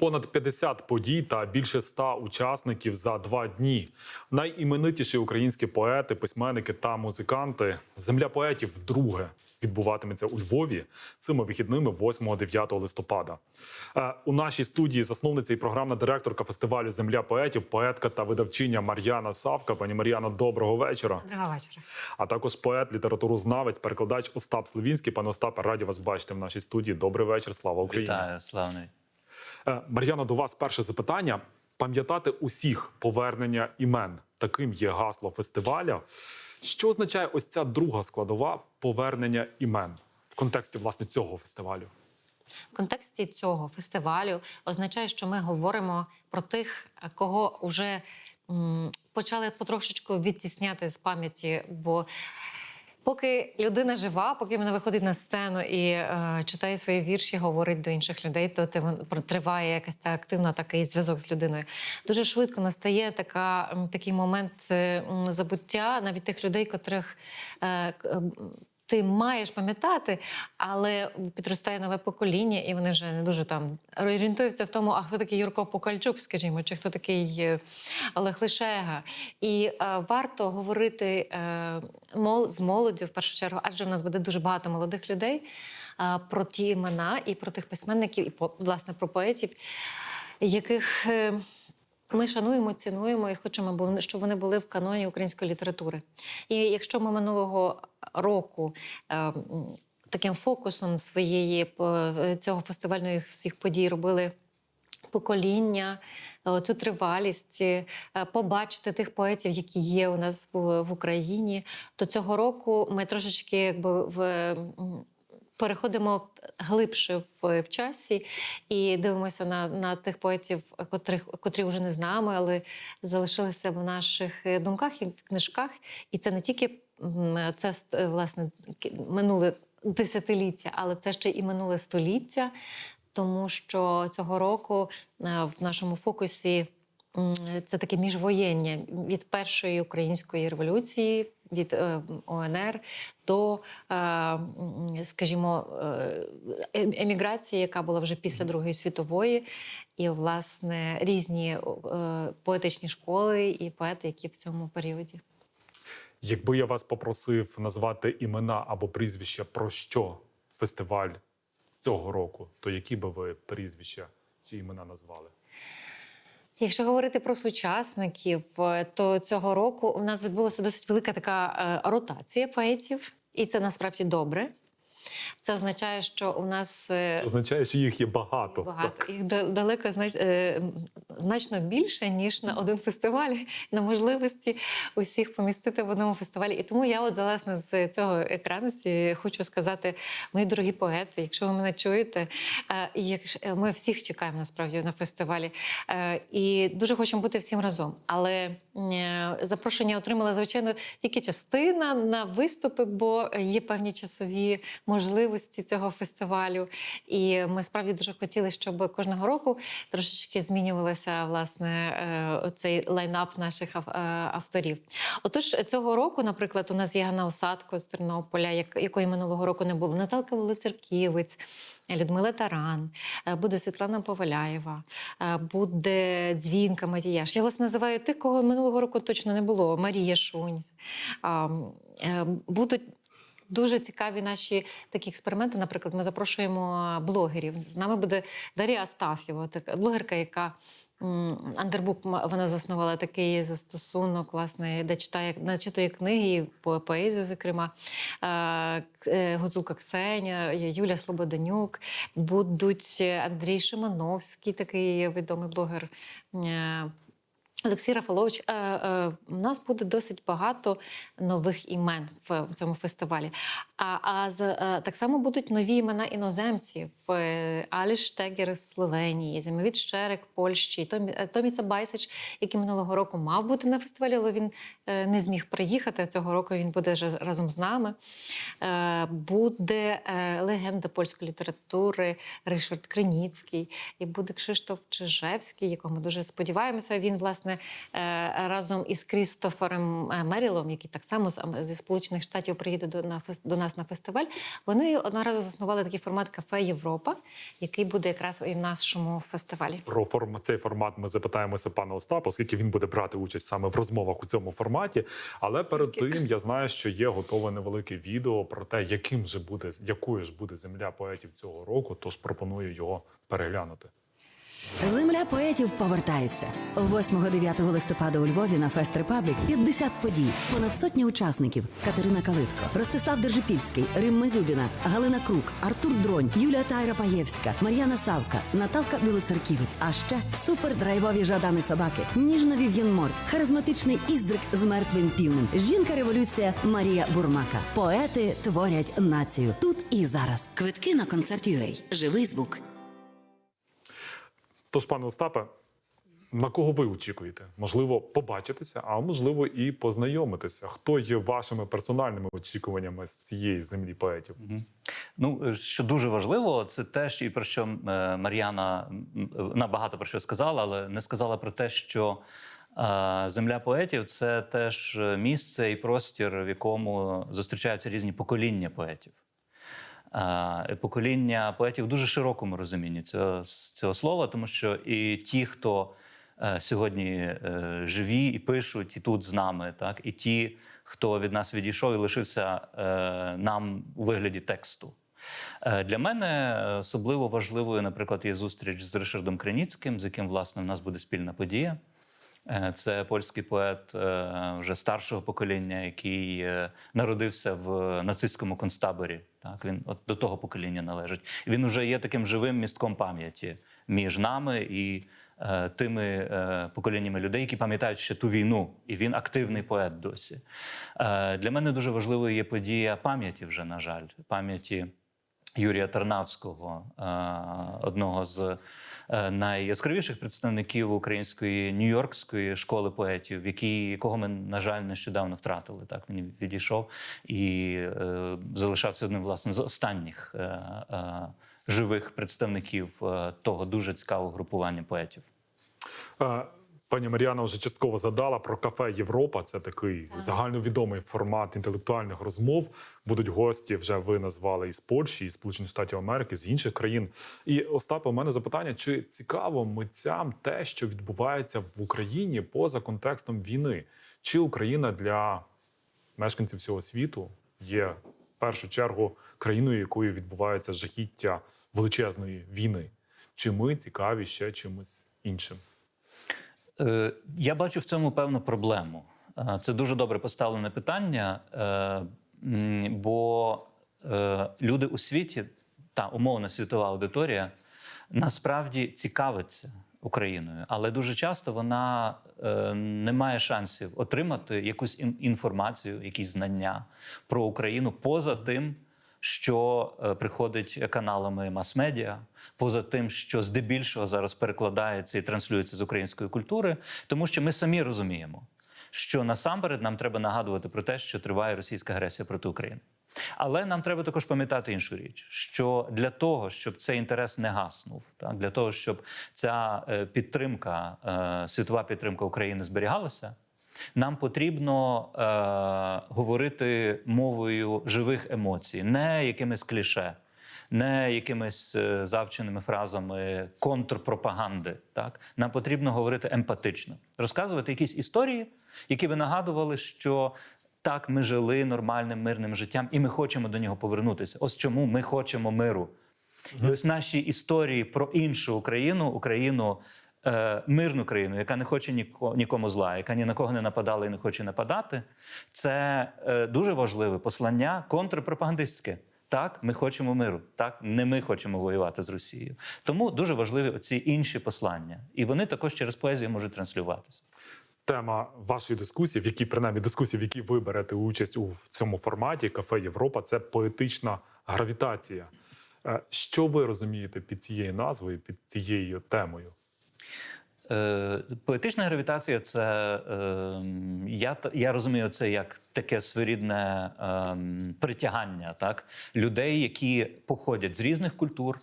Понад 50 подій та більше 100 учасників за два дні. Найіменитіші українські поети, письменники та музиканти. Земля поетів вдруге відбуватиметься у Львові цими вихідними 8-9 листопада. Е, У нашій студії засновниця і програмна директорка фестивалю Земля поетів, поетка та видавчиня Мар'яна Савка. Пані Мар'яна, доброго вечора. Доброго вечора. А також поет, літературознавець, перекладач Остап Сливінський. Пане Остапе, раді вас бачити в нашій студії. Добрий вечір. Слава Україні. Вітаю, славний. Е, Мар'яно, до вас перше запитання. Пам'ятати усіх повернення імен. Таким є гасло фестиваля. Що означає ось ця друга складова повернення імен в контексті власне цього фестивалю? В контексті цього фестивалю означає, що ми говоримо про тих, кого вже почали потрошечку відтісняти з пам'яті. Бо поки людина жива, поки вона виходить на сцену і е, читає свої вірші, говорить до інших людей, то триває якась активна такий зв'язок з людиною. Дуже швидко настає така, такий момент е, забуття навіть тих людей, котрих. е, ти маєш пам'ятати, але підростає нове покоління, і вони вже не дуже там орієнтуються в тому, а хто такий Юрко Покальчук, скажімо, чи хто такий е, Олег Лишега. І е, варто говорити е, з молоддю в першу чергу, адже в нас буде дуже багато молодих людей е, про ті імена і про тих письменників, і власне про поетів, яких. е, ми шануємо, цінуємо і хочемо, щоб вони були в каноні української літератури. І якщо ми минулого року е, таким фокусом своєї цього фестивальної всіх подій робили. Покоління, е, цю тривалість, е, побачити тих поетів, які є у нас в, Україні, то цього року ми трошечки якби в переходимо глибше в, в часі і дивимося на, на тих поетів, котрих котрі вже не з нами, але залишилися в наших е, думках і в книжках. І це не тільки це власне минуле десятиліття, але це ще і минуле століття, тому що цього року е, в нашому фокусі. Це таке міжвоєння від першої української революції, від е, ОНР до, е, скажімо, ем- еміграції, яка була вже після Другої світової, і власне різні поетичні школи і поети, які в цьому періоді. Якби я вас попросив назвати імена або прізвища, про що фестиваль цього року, то які би ви прізвища чи імена назвали? Якщо говорити про сучасників, е, то цього року у нас відбулася досить велика така е, ротація поетів, і це насправді добре. Це означає, що у нас е, Це означає, що їх є багато. Багато Так. їх далеко знач, значно більше ніж на один фестиваль, на можливості усіх помістити в одному фестивалі. І тому я, от власне, з цього екрану хочу сказати, мої дорогі поети, якщо ви мене чуєте, е, е, ми всіх чекаємо насправді на фестивалі, е, і дуже хочемо бути всім разом. Але запрошення отримала звичайно тільки частина на виступи, бо є певні часові можливості цього фестивалю. І ми справді дуже хотіли, щоб кожного року трошечки змінювалося власне е, цей лайнап наших е, авторів. Отож, цього року, наприклад, у нас є Ганна Осадко з Тернополя, якої минулого року не було. Наталка Волоцерківець. Людмила Таран, е, буде Світлана Поваляєва, буде Дзвінка Матіяш. Я власне називаю тих, кого минулого року точно не було. Марія Шунь. Будуть Дуже цікаві наші такі експерименти. Наприклад, ми запрошуємо блогерів. З нами буде Дар'я Астафєва, блогерка, яка Андербук вона заснувала такий застосунок, власне, де читає начитує книги, по- поезію, зокрема. Е, е, Гуцулка Ксеня, Юля Слободанюк, будуть Андрій Шимановський, такий відомий блогер. Е, Олексій Рафалович, е, е, у нас буде досить багато нових імен в, цьому фестивалі. А, а е, так само будуть нові імена іноземців: Е, Алі Штегер з Словенії, Зимовіт Щерик Польщі, Томі, е, Томіца Байсич, який минулого року мав бути на фестивалі, але він е, не зміг приїхати. Цього року він буде разом з нами. Е, буде е, легенда польської літератури Ришард Криніцький, і буде Кшиштоф Чижевський, якого ми дуже сподіваємося. Він власне власне е, разом із Крістофером е, Мерілом, який так само зі Сполучених Штатів приїде до, на, до нас на фестиваль. Вони одного разу заснували такий формат кафе Європа, який буде якраз і в нашому фестивалі. Про форм цей формат ми запитаємося пана Остапа, оскільки він буде брати участь саме в розмовах у цьому форматі. Але перед тим я знаю, що є готове невелике відео про те, яким же буде якою ж буде земля поетів цього року. Тож пропоную його переглянути. Земля поетів повертається 8-9 листопада у Львові на Фест Репаблік 50 подій, понад сотні учасників: Катерина Калитко, Ростислав Держипільський, Римма Зюбіна, Галина Крук, Артур Дронь, Юлія Тайра Паєвська, Мар'яна Савка, Наталка Білоцерківець. А ще супердрайвові жадани собаки, ніжна Вів'єн Морт, харизматичний іздрик з мертвим півнем. Жінка революція Марія Бурмака. Поети творять націю тут і зараз. Квитки на концерт UA. Живий звук. Тож, пане Остапе, на кого ви очікуєте? Можливо, побачитися, а можливо, і познайомитися. Хто є вашими персональними очікуваннями з цієї землі поетів? Ну, е, що дуже важливо, це те, що і про що е, Мар'яна м, набагато про що сказала, але не сказала про те, що е, земля поетів це теж е, місце і простір, в якому зустрічаються різні покоління поетів. Е, Покоління поетів в дуже широкому розумінні цього, цього слова, тому що і ті, хто е, сьогодні е, живі і пишуть, і тут з нами, так, і ті, хто від нас відійшов і лишився нам у вигляді тексту. Для мене особливо важливою, наприклад, є зустріч з Ришардом Криніцьким, з яким власне в нас буде спільна подія. Е, Це польський поет е, вже старшого покоління, який е, народився в нацистському концтаборі. Так він от до того покоління належить. Він вже є таким живим містком пам'яті між нами і тими поколіннями людей, які пам'ятають ще ту війну, і він активний поет досі. Для мене дуже важливою є подія пам'яті, вже на жаль, пам'яті. Юрія Тарнавського, одного з найяскравіших представників української нью-йоркської школи поетів, які, якого ми, на жаль, нещодавно втратили. Так він відійшов і е, залишався одним власне з останніх е, е, живих представників е, того дуже цікавого групування поетів. Пані Мар'яна вже частково задала про кафе Європа. Це такий загальновідомий формат інтелектуальних розмов. Будуть гості, вже ви назвали із Польщі, із Сполучених Штатів Америки, з інших країн. І Остапе, у мене запитання: чи цікаво митцям те, що відбувається в Україні поза контекстом війни? Чи Україна для мешканців всього світу є в першу чергу країною, якою відбувається жахіття величезної війни? Чи ми цікаві ще чимось іншим? Е, Я бачу в цьому певну проблему. Е, Це дуже добре поставлене питання, е, бо люди у світі, та умовна світова аудиторія, насправді цікавиться Україною, але дуже часто вона не має шансів отримати якусь ін- інформацію, якісь знання про Україну поза тим, що е, приходить каналами мас-медіа, поза тим, що здебільшого зараз перекладається і транслюється з української культури, тому що ми самі розуміємо, що насамперед нам треба нагадувати про те, що триває російська агресія проти України. Але нам треба також пам'ятати іншу річ: що для того, щоб цей інтерес не гаснув, так для того, щоб ця е, підтримка, е, світова підтримка України зберігалася, нам потрібно е, говорити мовою живих емоцій, не якимись кліше, не якимись е, завченими фразами контрпропаганди. Так нам потрібно говорити емпатично, розказувати якісь історії, які би нагадували, що. Так, ми жили нормальним мирним життям, і ми хочемо до нього повернутися. Ось чому ми хочемо миру. І ось наші історії про іншу Україну, Україну, е, мирну країну, яка не хоче ніко, нікому зла, яка ні на кого не нападала і не хоче нападати. Це е, дуже важливе послання контрпропагандистське. Так, ми хочемо миру. Так, не ми хочемо воювати з Росією. Тому дуже важливі оці інші послання, і вони також через поезію можуть транслюватися. Тема вашої дискусії, в якій принаймні дискусії, в якій ви берете участь у цьому форматі кафе Європа, це поетична гравітація. Е, Що ви розумієте під цією назвою, під цією темою? Е, поетична гравітація це е, я, я розумію це як таке своєрідне е, притягання так? людей, які походять з різних культур,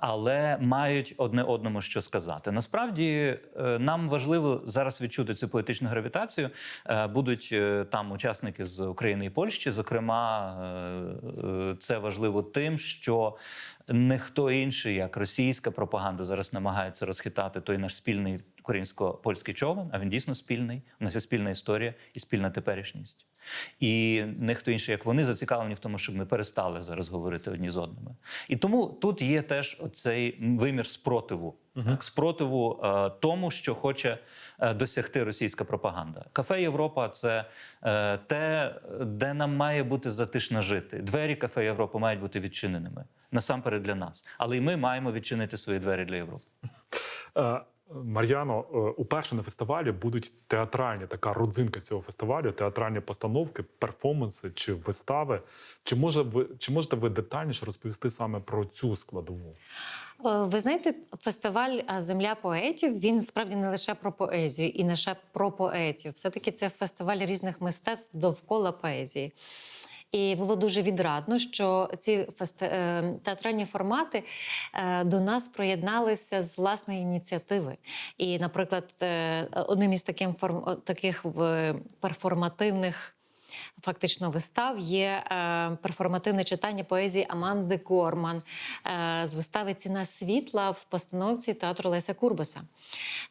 але мають одне одному що сказати. Насправді е, нам важливо зараз відчути цю поетичну гравітацію. Е, Будуть е, там учасники з України і Польщі. Зокрема, е, е, це важливо тим, що не хто інший, як російська пропаганда, зараз намагається розхитати той наш спільний українсько-польський човен. А він дійсно спільний. У нас є спільна історія і спільна теперішність. І не хто інший, як вони зацікавлені в тому, щоб ми перестали зараз говорити одні з одними. І тому тут є теж оцей вимір спротиву, так, спротиву е, тому, що хоче е, досягти російська пропаганда. Кафе Європа це е, те, де нам має бути затишно жити. Двері кафе Європа мають бути відчиненими насамперед для нас. Але й ми маємо відчинити свої двері для Європи. Е, Мар'яно, е, уперше на фестивалі будуть театральні така родзинка цього фестивалю, театральні постановки, перформанси чи вистави. Чи може ви чи можете ви детальніше розповісти саме про цю складову? Е, Ви знаєте, фестиваль Земля поетів він справді не лише про поезію і не лише про поетів. Все-таки це фестиваль різних мистецтв довкола поезії. І було дуже відрадно, що ці е, театральні формати е, до нас приєдналися з власної ініціативи. І, наприклад, е, одним із таких перформативних фактично вистав є е, перформативне читання поезії Аманди Корман е, з вистави Ціна світла в постановці театру Леся Курбаса.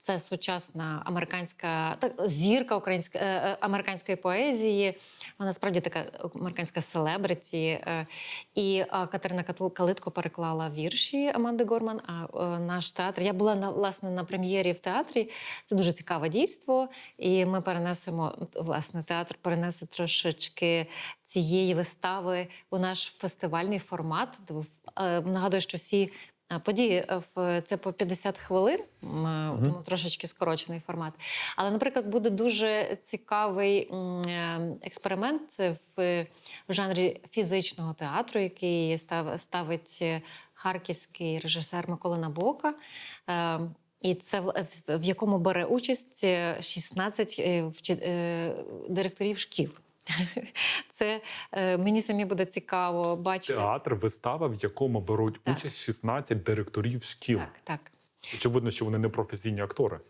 Це сучасна американська так, зірка українська, е, американської поезії. Вона справді така американська селебриті. І Катерина Калитко переклала вірші Аманди Горман. А наш театр. Я була на власне на прем'єрі в театрі. Це дуже цікаве дійство. І ми перенесемо власне театр перенесе трошечки цієї вистави у наш фестивальний формат. Е, Нагадую, що всі. е, Події е, в це по 50 хвилин, тому трошечки скорочений формат. Але, наприклад, буде дуже цікавий експеримент це в, жанрі фізичного театру, який став, ставить харківський режисер Микола Набока. І це в- якому бере участь е, 16 е, е, директорів шкіл. Це е, мені самі буде цікаво бачити. Театр, вистава, в якому беруть Так. участь 16 директорів шкіл. Так, так. Очевидно, що вони не професійні актори.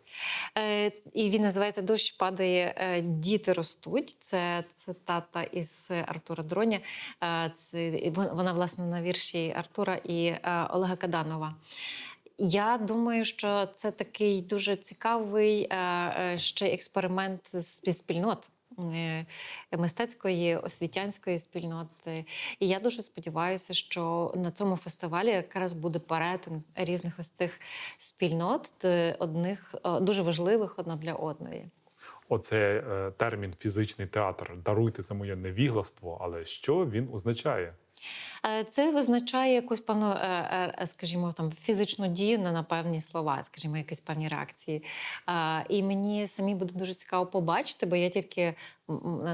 Е, і він називається Дощ падає, е, діти ростуть. Це цитата із Артура Дроня. Е, це, вона, власне, на вірші Артура і е, Олега Каданова. Я думаю, що це такий дуже цікавий ще експеримент спільнот. Е, Мистецької освітянської спільноти, і я дуже сподіваюся, що на цьому фестивалі якраз буде перетин різних ось цих спільнот, одних е, дуже важливих одна для одної. Оце е, термін фізичний театр. Даруйте за моє невігластво, але що він означає? Е, Це визначає якусь певну, е, е, скажімо, там фізичну дію на, певні слова, скажімо, якісь певні реакції. І мені самі буде дуже цікаво побачити, бо я тільки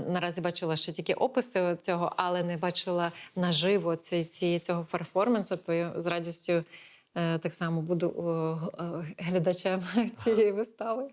наразі бачила ще тільки описи цього, але не бачила наживо ці, ці, цього перформансу, то я з радістю. Е, Так само буду е, глядачем цієї вистави.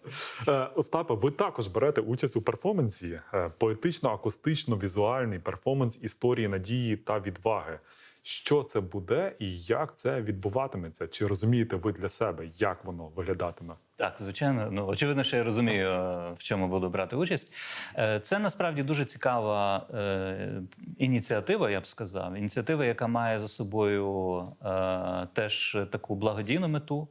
Остапа, Остапе, ви також берете участь у перформансі. Е, Поетично-акустично-візуальний перформанс історії надії та відваги. Що це буде і як це відбуватиметься? Чи розумієте ви для себе, як воно виглядатиме? Так, звичайно, ну очевидно, що я розумію, е, в чому буду брати участь. Е, Це насправді дуже цікава е, ініціатива, я б сказав. Ініціатива, яка має за собою теж таку благодійну мету,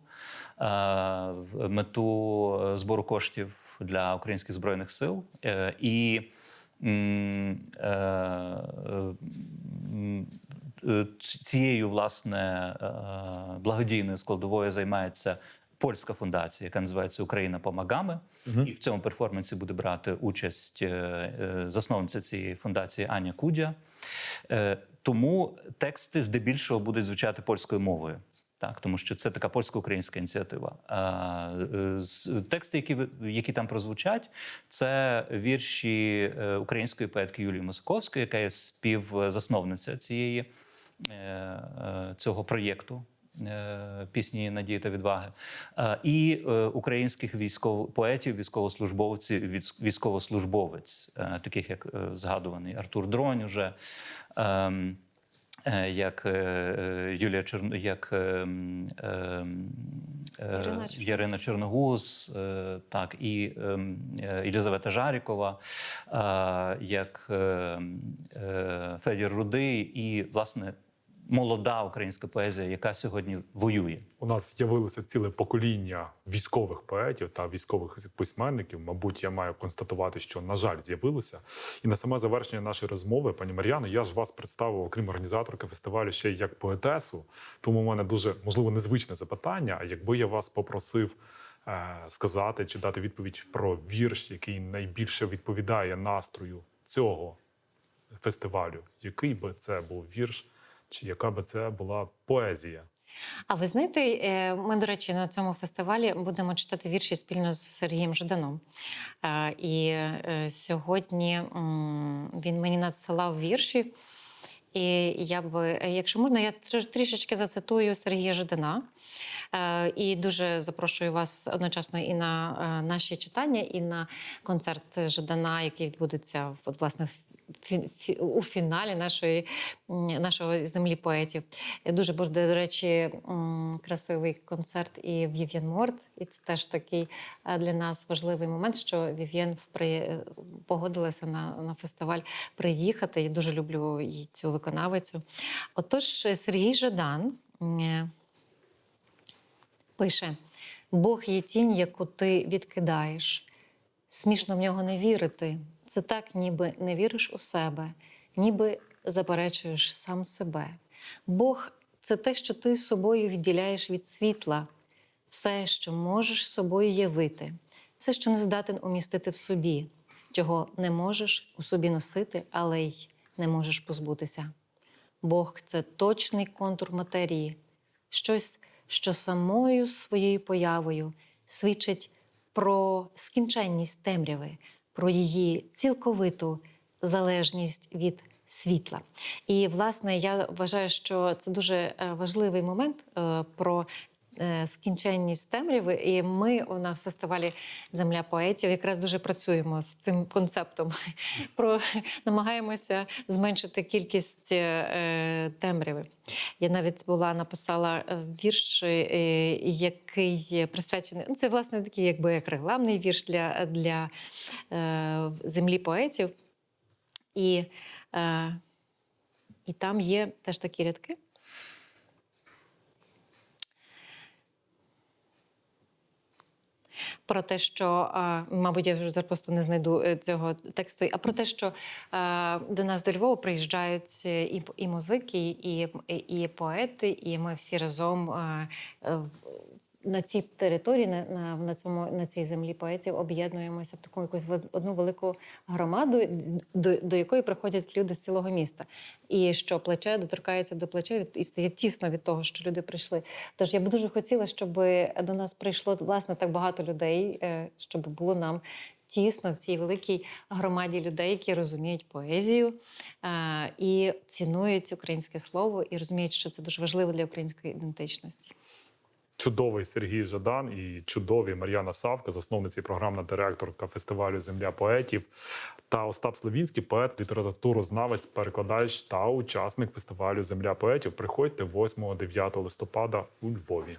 мету збору коштів для українських збройних сил. І цією власне е, благодійною складовою займається польська фундація, яка називається Україна помагами. І в цьому перформансі буде брати участь е, е, засновниця цієї фундації Аня Кудя. Е, Тому тексти здебільшого будуть звучати польською мовою. Так, тому що це така польсько-українська ініціатива. А, е, Тексти, які, які там прозвучать, це вірші е, української поетки Юлії Московської, яка є співзасновниця цієї, е, е, цього проєкту. е, Пісні надії та відваги, Е, і е, українських військово поетів, військовослужбовців, військовослужбовець, е, таких як е, згадуваний Артур Дронь, уже ем, е, як е, е, Юлія Чорно, як е, м, е, м, е, Ірина Чорногуз. Ярина Чорногуз, е, так, і е, е, Єлизавета Жарікова, е, як е, е, Федір Рудий і, власне, молода українська поезія, яка сьогодні воює. У нас з'явилося ціле покоління військових поетів та військових письменників. Мабуть, я маю констатувати, що на жаль з'явилося. І на саме завершення нашої розмови, пані Мар'яно, я ж вас представив, окрім організаторки фестивалю, ще й як поетесу. Тому в мене дуже можливо незвичне запитання. А якби я вас попросив е, сказати чи дати відповідь про вірш, який найбільше відповідає настрою цього фестивалю, який би це був вірш, чи яка би це була поезія? А ви знаєте, е, ми, до речі, на цьому фестивалі будемо читати вірші спільно з Сергієм Жаданом. Е, І е, сьогодні він мені надсилав вірші. І я б, якщо можна, я трішечки зацитую Сергія Жадана. Е, І дуже запрошую вас одночасно і на наші читання, і на концерт Жадана, який відбудеться власне у фіналі нашої, нашого землі поетів. Дуже буде, до речі, красивий концерт і Вів'єн Морт. І це теж такий е, для нас важливий момент, що Вів'єн е, погодилася на, на фестиваль приїхати. Я дуже люблю її цю виконавицю. Отож, Сергій Жадан. е, Пише: Бог є тінь, яку ти відкидаєш. Смішно в нього не вірити. Це так, ніби не віриш у себе, ніби заперечуєш сам себе. Бог це те, що ти собою відділяєш від світла, все, що можеш собою явити, все, що не здатен умістити в собі, чого не можеш у собі носити, але й не можеш позбутися. Бог це точний контур матерії, щось, що самою своєю появою свідчить про скінченність темряви, про її цілковиту залежність від світла. І, власне, я вважаю, що це дуже е, важливий момент е, про. Е, Скінченність темряви, і ми на фестивалі Земля поетів якраз дуже працюємо з цим концептом. Про намагаємося зменшити кількість е, темряви. Я навіть була написала е, вірш, який присвячений. ну, Це власне такий, якби як рекламний вірш для, для землі поетів. І, і там є теж такі рядки. Про те, що, е, мабуть, я вже просто не знайду е, цього тексту, а про те, що е, до нас до Львова приїжджають і, і музики, і, і, і поети, і ми всі разом на цій території, на, на, на, цьому, на цій землі поетів об'єднуємося в таку якусь вел- одну велику громаду, до, до якої приходять люди з цілого міста. І що плече доторкається до плеча від- і стає тісно від того, що люди прийшли. Тож я б дуже хотіла, щоб до нас прийшло власне так багато людей, е, щоб було нам. Тісно в цій великій громаді людей, які розуміють поезію е, і цінують українське слово, і розуміють, що це дуже важливо для української ідентичності. Чудовий Сергій Жадан і чудові Мар'яна Савка, засновниця і програмна директорка фестивалю Земля поетів, та Остап Славінський, поет, літературознавець, перекладач та учасник фестивалю Земля поетів. Приходьте 8-9 листопада у Львові.